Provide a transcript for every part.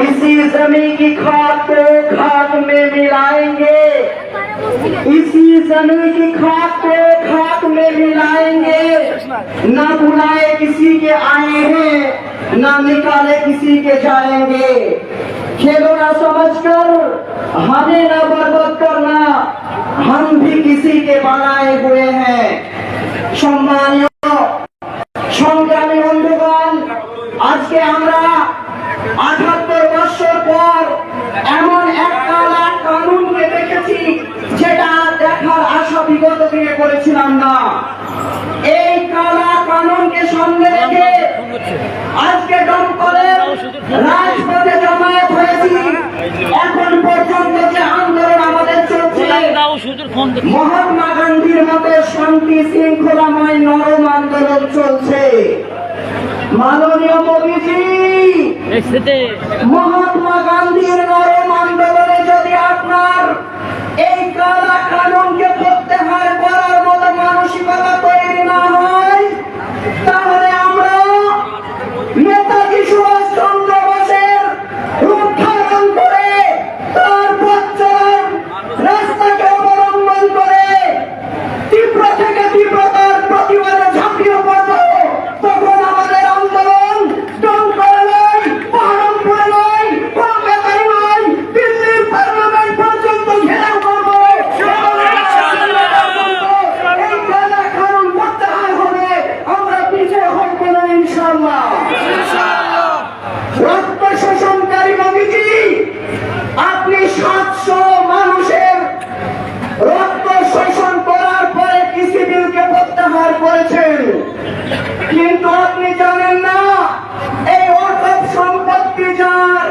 इसी जमी की खाद को खाद में मिलाएँगे। इसी जमी की खाद को खाद में मिलाएँगे। न बुलाए किसी के आए हैं, ना निकाले किसी के जाएँगे। खेलौना समझकर, हमें न बर्बाद करना, हम भी किसी के बनाए हुए हैं। सम्मान्य আঠাত্তর বছর পর এমন কানুনকে দেখেছি দেখার আশা বিগত দিনে করেছিলাম না। এই কালা কানুনকে রেখে আজকে দমকলের রাজপথে জমায়েত হয়েছি। এখন পর্যন্ত যে আন্দোলন আমাদের চলছে, মহাত্মা গান্ধীর মতে শান্তি শৃঙ্খলাময় নরম আন্দোলন চলছে। মাননীয় মোদীজি মহাত্মা গান্ধীর নরম আন্দোলনে যদি আপনার এই কালা কানুনকে প্রত্যাহার করার মতো মানসিকতা তৈরি না হয় তাহলে আমরা নেতাজি সুভাষচন্দ্র বোসের রূপধারণ করে তার পথ চলার রাস্তাকে অবলম্বন করে তীব্র থেকে তীব্রতার প্রতিবাদে ঝাঁপিয়ে পড়ব তখন আমাদের আন্দোলন দম করে নয় বহরমপুরে নয় কলকাতায় নয় দিল্লির পার্লামেন্ট পর্যন্ত ঘেরাও করব এই কালা কানুন প্রত্যাহার হবে আমরা পিছিয়ে হটবো না ইনশাল্লাহ রক্ত শোষণকারী মোদীজি আপনি সাতশো মানুষের রক্ত শোষণ করার পরে কৃষি বিলকে প্রত্যাহার করেছেন কিন্তু আপনি জানেন না এই অর্থক সম্পত্তি যার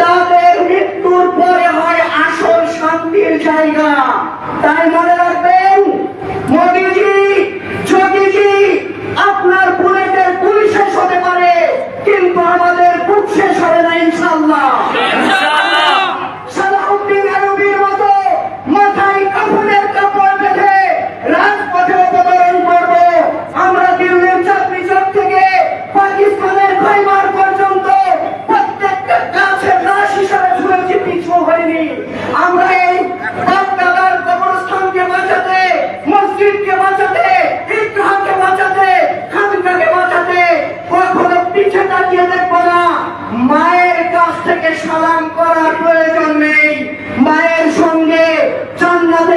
তাদের মৃত্যুর পরে হয় আসল শান্তির জায়গা। তাই মনে রাখবেন মোদীজি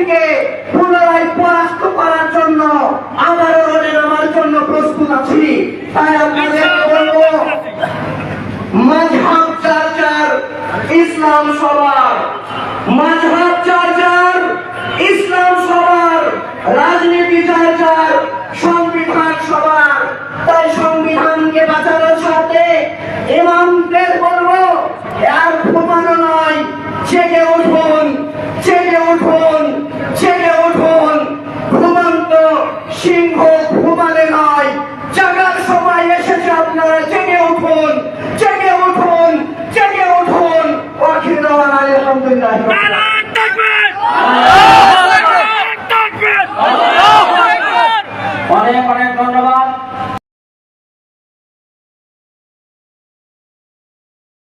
শক্তিকে পুনরায় পরাস্ত করার জন্য আবারও রোডে নামার জন্য প্রস্তুত আছি। তাই আপনাদের বলব মাঝহাব চার চার ইসলাম সবার। মাঝহাব ইসলাম সবার। রাজনীতি চার চার সংবিধান সবার। তাই সংবিধানকে বাঁচানোর সাথে ইমামদের বলব আর ঘুমানো নয় জেগে উঠুন আলহামদুলিল্লাহ অনেক অনেক ধন্যবাদ